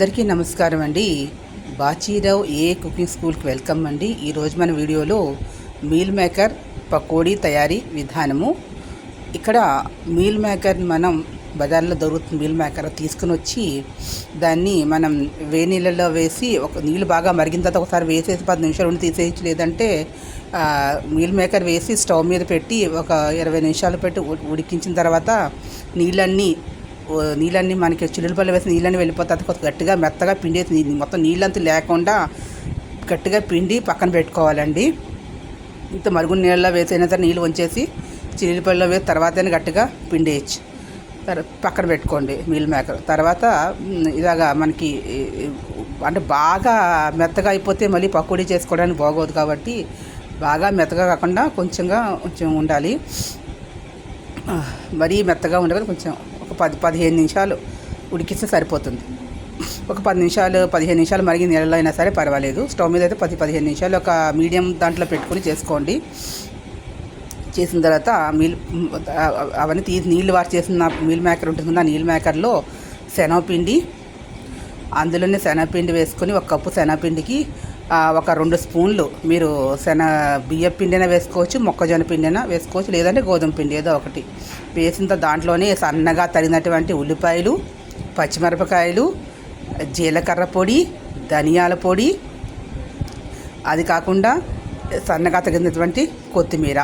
అందరికీ నమస్కారం అండి. బాచీరావు ఏ కుకింగ్ స్కూల్కి వెల్కమ్ అండి. ఈరోజు మన వీడియోలో మీల్ మేకర్ పకోడీ తయారీ విధానము. ఇక్కడ మీల్ మేకర్ మనం బజార్లో దొరుకుతుంది మీల్ మేకర్ తీసుకుని వచ్చి దాన్ని మనం వేడి నీళ్ళలో వేసి ఒక నీళ్ళు బాగా మరిగిన తర్వాత ఒకసారి వేసేసి పది నిమిషాలు ఉండి తీసేయచ్చు. లేదంటే మీల్ మేకర్ వేసి స్టవ్ మీద పెట్టి ఒక ఇరవై నిమిషాలు పెట్టి ఉడికించిన తర్వాత నీళ్ళన్నీ నీళ్ళన్నీ మనకి చిల్లుపల్లి వేసి నీళ్ళన్నీ వెళ్ళిపోతుంది కొంచెం గట్టిగా మెత్తగా పిండి వేసి మొత్తం నీళ్ళంతా లేకుండా గట్టిగా పిండి పక్కన పెట్టుకోవాలండి. ఇంత మరుగున నీళ్ళలో వేసిన సరే నీళ్ళు వంచేసి చిల్లుపల్లిలో వేసి తర్వాతనే గట్టిగా పిండి వేయచ్చు. పక్కన పెట్టుకోండి మీల్ మేకర్. తర్వాత ఇలాగా మనకి అంటే బాగా మెత్తగా అయిపోతే మళ్ళీ పకోడీ చేసుకోవడానికి బాగోదు కాబట్టి బాగా మెత్తగా కాకుండా కొంచెంగా కొంచెం ఉండాలి. మరీ మెత్తగా ఉండదు కొంచెం పది పదిహేను నిమిషాలు ఉడికిస్తే సరిపోతుంది. ఒక పది నిమిషాలు పదిహేను నిమిషాలు మరిగి నీళ్ళలో అయినా సరే పర్వాలేదు. స్టవ్ మీద అయితే పది పదిహేను నిమిషాలు ఒక మీడియం దాంట్లో పెట్టుకొని చేసుకోండి. చేసిన తర్వాత మీల్ అవన్నీ తీసి నీళ్ళు వాష్ చేసిన మీల్ మేకర్ ఉంటుంది ఆ నీల్ మేకర్లో శనగపిండి అందులోనే శనగపిండి వేసుకొని ఒక కప్పు శనగపిండికి ఒక రెండు స్పూన్లు మీరు శన బియ్య పిండిన వేసుకోవచ్చు మొక్కజొన్న పిండిన వేసుకోవచ్చు లేదంటే గోధుమ పిండి ఏదో ఒకటి. వేసిన దాంట్లోనే సన్నగా తరిగినటువంటి ఉల్లిపాయలు పచ్చిమిరపకాయలు జీలకర్ర పొడి ధనియాల పొడి. అది కాకుండా సన్నగా తగినటువంటి కొత్తిమీర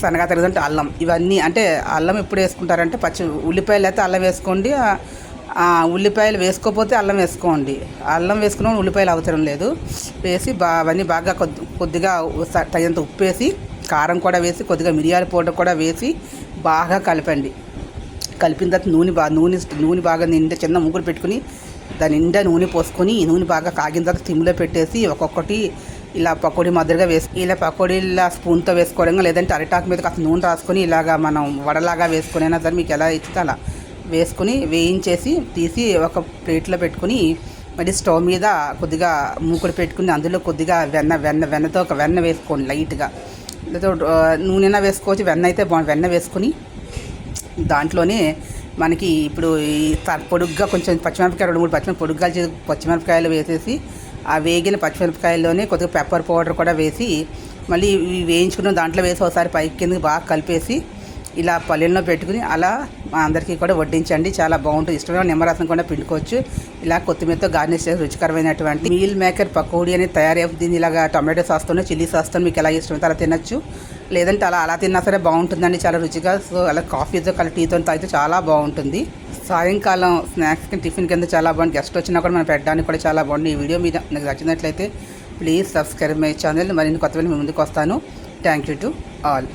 సన్నగా తగినటువంటి అల్లం. ఇవన్నీ అంటే అల్లం ఎప్పుడు వేసుకుంటారంటే పచ్చి ఉల్లిపాయలు అయితే అల్లం వేసుకోండి ఉల్లిపాయలు వేసుకోకపోతే అల్లం వేసుకోండి. అల్లం వేసుకున్న ఉల్లిపాయలు అవసరం లేదు. వేసి బా అవన్నీ బాగా కొద్ది కొద్దిగా తగినంత ఉప్పు వేసి కారం కూడా వేసి కొద్దిగా మిరియాల పౌడర్ కూడా వేసి బాగా కలపండి. కలిపిన తర్వాత నూనె బాగా నూనె నూనె బాగా నిండా చిన్న ముగ్గురు పెట్టుకుని దాని నిండా నూనె పోసుకొని ఈ నూనె బాగా కాగిన తర్వాత సిమ్లో పెట్టేసి ఒక్కొక్కటి ఇలా పకోడీ మాదిరిగా వేసి ఇలా పకోడీ ఇలా స్పూన్తో వేసుకోవడం లేదంటే అరిటాకు మీద కాస్త నూనె రాసుకొని ఇలాగా మనం వడలాగా వేసుకునైనా సరే మీకు ఎలా ఇస్తే అలా. వేసుకుని వేయించేసి తీసి ఒక ప్లేట్లో పెట్టుకుని మరి స్టవ్ మీద కొద్దిగా మూకుడు పెట్టుకుని అందులో కొద్దిగా వెన్న వెన్న వెన్నతో ఒక వెన్న వేసుకోండి లైట్గా. నూనె నూనెనా వేసుకోవచ్చు వెన్న అయితే బాగుంది వెన్న వేసుకొని దాంట్లోనే మనకి ఇప్పుడు ఈ పొడుగ్గా కొంచెం పచ్చిమిరపకాయ రెండు మూడు పచ్చిమిరపకాయ పొడుగ్గా చేసి పచ్చిమిరపకాయలు వేసేసి ఆ వేగిన పచ్చిమిరపకాయల్లోనే కొద్దిగా పెప్పర్ పౌడర్ కూడా వేసి మళ్ళీ వేయించుకున్న దాంట్లో వేసి ఒకసారి పైకి కిందకి బాగా కలిపేసి ఇలా పల్లెల్లో పెట్టుకుని అలా మా అందరికీ కూడా వడ్డించండి. చాలా బాగుంటుంది. ఇష్టమైన నిమ్మరసం కూడా పిండుకోవచ్చు. ఇలా కొత్తిమీరతో గార్నిష్ చేసి రుచికరమైనటువంటి మీల్ మేకర్ పకోడీ అనేది తయారీ దీన్ని ఇలాగా టొమాటో సాస్తోనో చిల్లీ సాస్తో మీకు ఎలా ఇష్టమైతే అలా తినచ్చు. లేదంటే అలా అలా తిన్నా సరే బాగుంటుందండి చాలా రుచిగా. సో అలా కాఫీతో కల టీతో తాగితే చాలా బాగుంటుంది. సాయంకాలం స్నాక్స్ టిఫిన్ కింద చాలా బాగుంది గెస్ట్ వచ్చినా కూడా మనం పెట్టడానికి కూడా చాలా బాగుంది ఈ వీడియో మీద నాకు నచ్చినట్లయితే ప్లీజ్ సబ్స్క్రైబ్ మై ఛానల్. మరిన్ని కొత్త ముందుకు వస్తాను. Thank you to all.